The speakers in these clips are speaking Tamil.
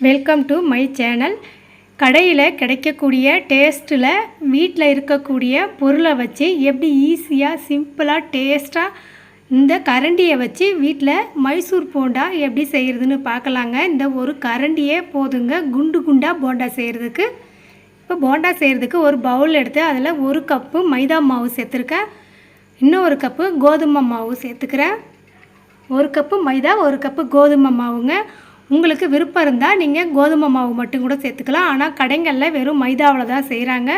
வெல்கம் டு மை சேனல் கடையில் கிடைக்கக்கூடிய டேஸ்ட்டில் வீட்டில் இருக்கக்கூடிய பொருளை வச்சு எப்படி ஈஸியாக சிம்பிளாக டேஸ்ட்டாக இந்த கரண்டியை வச்சு வீட்டில் மைசூர் போண்டா எப்படி செய்கிறதுன்னு பார்க்கலாங்க. இந்த ஒரு கரண்டியே போதுங்க. குண்டு குண்டாக போண்டா செய்கிறதுக்கு இப்போ போண்டா செய்கிறதுக்கு ஒரு பவுல் எடுத்து அதில் ஒரு கப்பு மைதா மாவு சேர்த்துருக்கேன். இன்னும் ஒரு கப்பு கோதுமை மாவு சேர்த்துக்கிறேன். ஒரு கப்பு மைதா ஒரு கப்பு கோதுமை மாவுங்க. உங்களுக்கு விருப்பம் இருந்தால் நீங்கள் கோதுமை மாவு மட்டும் கூட சேர்த்துக்கலாம். ஆனால் கடைங்களில் வெறும் மைதாவில் தான் செய்கிறாங்க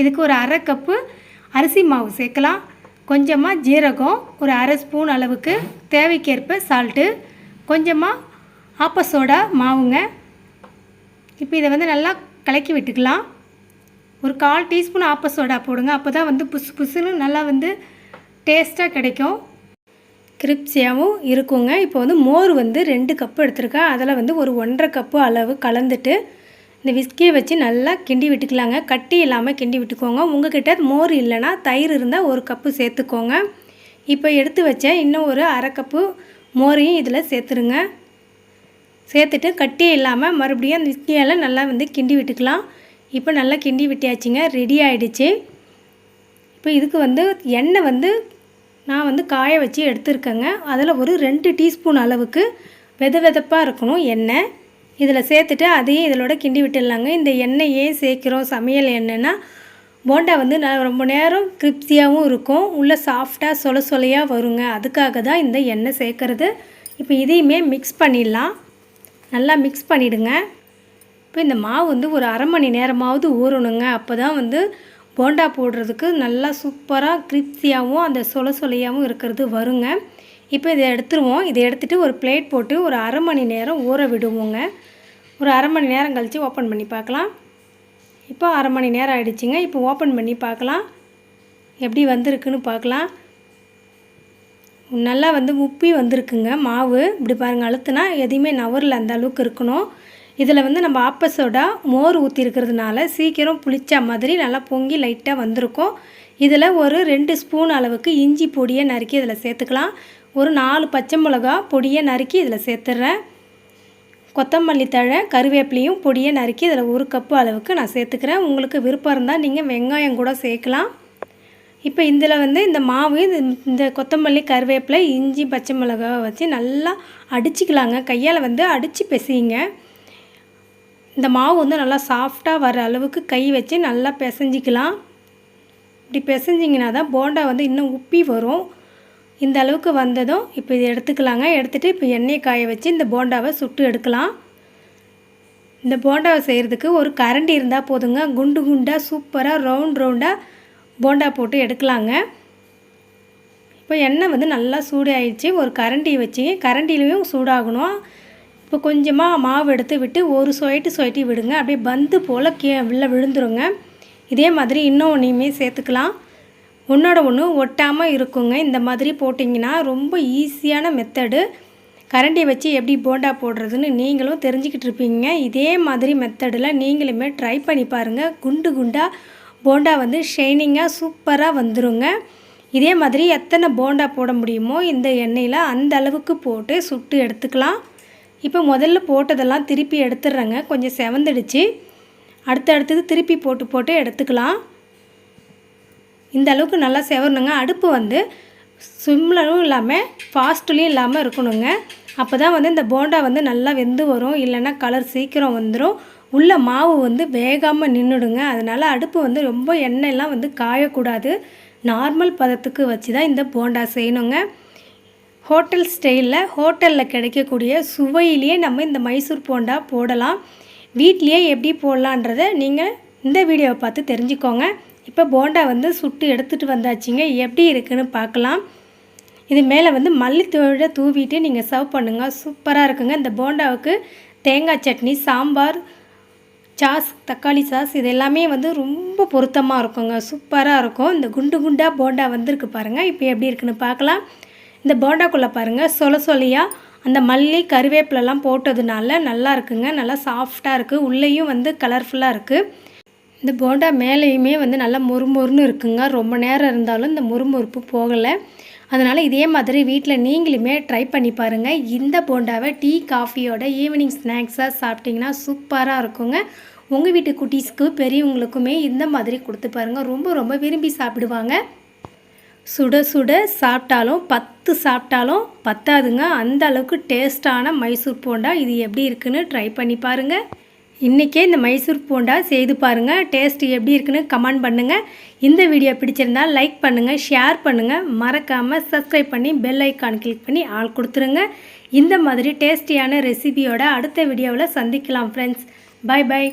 இதுக்கு ஒரு அரை கப்பு அரிசி மாவு சேர்க்கலாம். கொஞ்சமாக ஜீரகம் ஒரு அரை ஸ்பூன் அளவுக்கு தேவைக்கேற்ப சால்ட்டு கொஞ்சமாக ஆப்பசோடா மாவுங்க. இப்போ இதை வந்து நல்லா கலக்கி விட்டுக்கலாம். ஒரு கால் டீஸ்பூன் ஆப்ப சோடா போடுங்க. அப்போ தான் வந்து புசு புசுன்னு நல்லா வந்து டேஸ்ட்டாக கிடைக்கும். கிரிப்ஸியாகவும் இருக்குங்க. இப்போ வந்து மோர் வந்து ரெண்டு கப்பு எடுத்திருக்கேன் அதில் வந்து ஒரு ஒன்றரை கப்பு அளவு கலந்துட்டு இந்த விஸ்கியை வச்சு நல்லா கிண்டி விட்டுக்கலாங்க. கட்டி இல்லாமல் கிண்டி விட்டுக்கோங்க. உங்கள்கிட்ட மோர் இல்லைன்னா தயிர் இருந்தால் ஒரு கப்பு சேர்த்துக்கோங்க. இப்போ எடுத்து வச்ச இன்னும் ஒரு அரை கப்பு மோரையும் இதில் சேர்த்துருங்க. சேர்த்துட்டு கட்டி இல்லாமல் மறுபடியும் அந்த விஸ்கியால் நல்லா வந்து கிண்டி விட்டுக்கலாம். இப்போ நல்லா கிண்டி விட்டியாச்சுங்க ரெடி ஆகிடுச்சு இப்போ இதுக்கு வந்து எண்ணெய் வந்து நான் வந்து காய வச்சு எடுத்துருக்கேங்க. அதில் ஒரு ரெண்டு டீஸ்பூன் அளவுக்கு வெத வெதப்பாக இருக்கணும் எண்ணெய். இதில் சேர்த்துட்டு அதையும் இதிலோட கிண்டி விட்டுடலாங்க. இந்த எண்ணெய் ஏன் சேர்க்குறோம் சமையல் எண்ணெய்னா. போண்டா வந்து நான் ரொம்ப நேரம் கிரிப்ஸியாகவும் இருக்கும். உள்ளே சாஃப்டாக சொல சொலையாக வருங்க. அதுக்காக தான் இந்த எண்ணெய் சேர்க்குறது. இப்போ இதையுமே மிக்ஸ் பண்ணிடலாம். நல்லா மிக்ஸ் பண்ணிவிடுங்க இப்போ இந்த மாவு வந்து ஒரு அரை மணி நேரமாவது ஊறணுங்க. அப்போ தான் வந்து போண்டா போடுறதுக்கு நல்லா சூப்பராக கிரிப்ஸியாகவும் அந்த சொல சொலையாகவும் இருக்கிறது வருங்க. இப்போ இதை எடுத்துருவோம். இதை எடுத்துகிட்டு ஒரு பிளேட் போட்டு ஒரு அரை மணி நேரம் ஊற விடுவோங்க. ஒரு அரை மணி நேரம் கழித்து ஓப்பன் பண்ணி பார்க்கலாம். இப்போ அரை மணி நேரம் ஆகிடுச்சிங்க இப்போ ஓப்பன் பண்ணி பார்க்கலாம். எப்படி வந்திருக்குன்னு பார்க்கலாம். நல்லா வந்து உப்பி வந்திருக்குங்க. மாவு. இப்படி பாருங்கள் அழுத்துனா எதையுமே நவரில் அந்த அளவுக்கு இருக்கணும். இதில் வந்து நம்ம ஆப்பசோடா மோர் ஊற்றிருக்கிறதுனால சீக்கிரம் புளிச்ச மாதிரி நல்லா பொங்கி லைட்டாக வந்திருக்கும். இதில் ஒரு ரெண்டு ஸ்பூன் அளவுக்கு இஞ்சி பொடியை நறுக்கி இதில் சேர்த்துக்கலாம். ஒரு நாலு பச்சை மிளகா பொடியை நறுக்கி இதில் சேர்த்துட்றேன் கொத்தமல்லி தழை கருவேப்பிலையும் பொடியை நறுக்கி இதில் ஒரு கப்பு அளவுக்கு நான் சேர்த்துக்கிறேன். உங்களுக்கு விருப்பம் இருந்தால் நீங்கள் வெங்காயம் கூட சேர்க்கலாம். இப்போ இதில் வந்து இந்த மாவு இந்த கொத்தமல்லி கருவேப்பிலை இஞ்சி பச்சை மிளகாவை வச்சு நல்லா அடிச்சிக்கலாங்க. கையால் வந்து அடித்து பிசையுங்க. இந்த மாவு வந்து நல்லா சாஃப்டாக வர அளவுக்கு கை வச்சு நல்லா பிசைஞ்சிக்கலாம். இப்படி பிசைஞ்சிங்கன்னா தான் போண்டா வந்து இன்னும் உப்பி வரும். இந்த அளவுக்கு வந்ததும் இப்போ இதை எடுத்துக்கலாங்க. எடுத்துகிட்டு இப்போ எண்ணெய் காய வச்சு இந்த போண்டாவை சுட்டு எடுக்கலாம். இந்த போண்டாவை செய்கிறதுக்கு ஒரு கரண்டி இருந்தால் போதுங்க. குண்டு குண்டாக சூப்பராக ரவுண்ட் ரவுண்டாக போண்டா போட்டு எடுக்கலாங்க. இப்போ எண்ணெய் வந்து நல்லா சூடு ஆயிடுச்சு ஒரு கரண்டி வச்சு கரண்டிலையும் சூடாகணும். இப்போ கொஞ்சமாக மாவு எடுத்து விட்டு ஒரு சொயிட்டு சொயிட்டி விடுங்க. அப்படியே பந்து போல் கே உள்ள விழுந்துருங்க. இதே மாதிரி இன்னும் ஒன்றையுமே சேர்த்துக்கலாம். ஒன்றோட ஒன்று ஒட்டாமல் இருக்குங்க. இந்த மாதிரி போட்டிங்கன்னா ரொம்ப ஈஸியான மெத்தடு கரண்டி வச்சு எப்படி போண்டா போடுறதுன்னு நீங்களும் தெரிஞ்சுக்கிட்டு இருப்பீங்க. இதே மாதிரி மெத்தடில் நீங்களுமே ட்ரை பண்ணி பாருங்கள் குண்டு குண்டாக போண்டா வந்து ஷைனிங்காக சூப்பராக வந்துருங்க. இதே மாதிரி எத்தனை போண்டா போட முடியுமோ இந்த எண்ணெயில் அந்த அளவுக்கு போட்டு சுட்டு எடுத்துக்கலாம். இப்போ முதல்ல போட்டதெல்லாம் திருப்பி எடுத்துடுறேங்க. கொஞ்சம் செவந்துடுச்சு. அடுத்து அடுத்தது திருப்பி போட்டு போட்டு எடுத்துக்கலாம். இந்த அளவுக்கு நல்லா செவரணுங்க. அடுப்பு வந்து சிம்லரும் இல்லாமல் ஃபாஸ்ட்லேயும் இல்லாமல் இருக்கணுங்க. அப்போ தான் வந்து இந்த போண்டா வந்து நல்லா வெந்து வரும். இல்லைன்னா கலர் சீக்கிரம் வந்துடும் உள்ள மாவு வந்து வேகாமல் நின்றுடுங்க அதனால் அடுப்பு வந்து ரொம்ப எண்ணெயெல்லாம் வந்து காயக்கூடாது. நார்மல் பதத்துக்கு வச்சு தான் இந்த போண்டா செய்யணுங்க. ஹோட்டல் ஸ்டைலில் ஹோட்டலில் கிடைக்கக்கூடிய சுவையிலேயே நம்ம இந்த மைசூர் போண்டா போடலாம். வீட்லேயே எப்படி போடலான்றதை நீங்கள் இந்த வீடியோவை பார்த்து தெரிஞ்சுக்கோங்க. இப்போ போண்டா வந்து சுட்டு எடுத்துகிட்டு வந்தாச்சுங்க. எப்படி இருக்குன்னு பார்க்கலாம். இது மேலே வந்து மல்லித்தூளை தூவிட்டு நீங்கள் சர்வ் பண்ணுங்கள் சூப்பராக இருக்குங்க. இந்த போண்டாவுக்கு தேங்காய் சட்னி சாம்பார் சாஸ் தக்காளி சாஸ் இது எல்லாமே வந்து ரொம்ப பொருத்தமாக இருக்குங்க. சூப்பராக இருக்கும். இந்த குண்டு குண்டாக போண்டா வந்திருக்கு பாருங்கள் இப்போ எப்படி இருக்குன்னு பார்க்கலாம். இந்த போண்டாக்குள்ளே பாருங்கள் சொல சொலியாக அந்த மல்லி கருவேப்பிலெல்லாம் போட்டதுனால நல்லா இருக்குங்க. நல்லா சாஃப்டாக இருக்குது உள்ளேயும் வந்து கலர்ஃபுல்லாக இருக்குது இந்த போண்டா மேலேயுமே வந்து நல்லா மொறுமொறுன்னு இருக்குங்க. ரொம்ப நேரம் இருந்தாலும் இந்த முறுமுறுப்பு போகலை. அதனால் இதே மாதிரி வீட்டில் நீங்களுமே ட்ரை பண்ணி பாருங்கள் இந்த போண்டாவை டீ காஃபியோட ஈவினிங் ஸ்நாக்ஸாக சாப்பிட்டிங்கன்னா சூப்பராக இருக்குங்க. உங்கள் வீட்டு குட்டீஸ்க்கு பெரியவங்களுக்குமே இந்த மாதிரி கொடுத்து பாருங்கள் ரொம்ப ரொம்ப விரும்பி சாப்பிடுவாங்க. சுட சுட சாப்பிட்டாலும் பத்து சாப்பிட்டாலும் பத்தாதுங்க. அந்த அளவுக்கு டேஸ்ட்டான மைசூர் போண்டா இது எப்படி இருக்குன்னு ட்ரை பண்ணி பாருங்கள் இன்றைக்கே இந்த மைசூர் போண்டா செய்து பாருங்கள் டேஸ்ட் எப்படி இருக்குன்னு கமெண்ட் பண்ணுங்கள் இந்த வீடியோ பிடிச்சிருந்தால் லைக் பண்ணுங்கள் ஷேர் பண்ணுங்கள் மறக்காமல் சப்ஸ்கிரைப் பண்ணி பெல் ஐக்கான் கிளிக் பண்ணி ஆள் கொடுத்துருங்க. இந்த மாதிரி டேஸ்டியான ரெசிபியோட அடுத்த வீடியோவில் சந்திக்கலாம் ஃப்ரெண்ட்ஸ் பை பை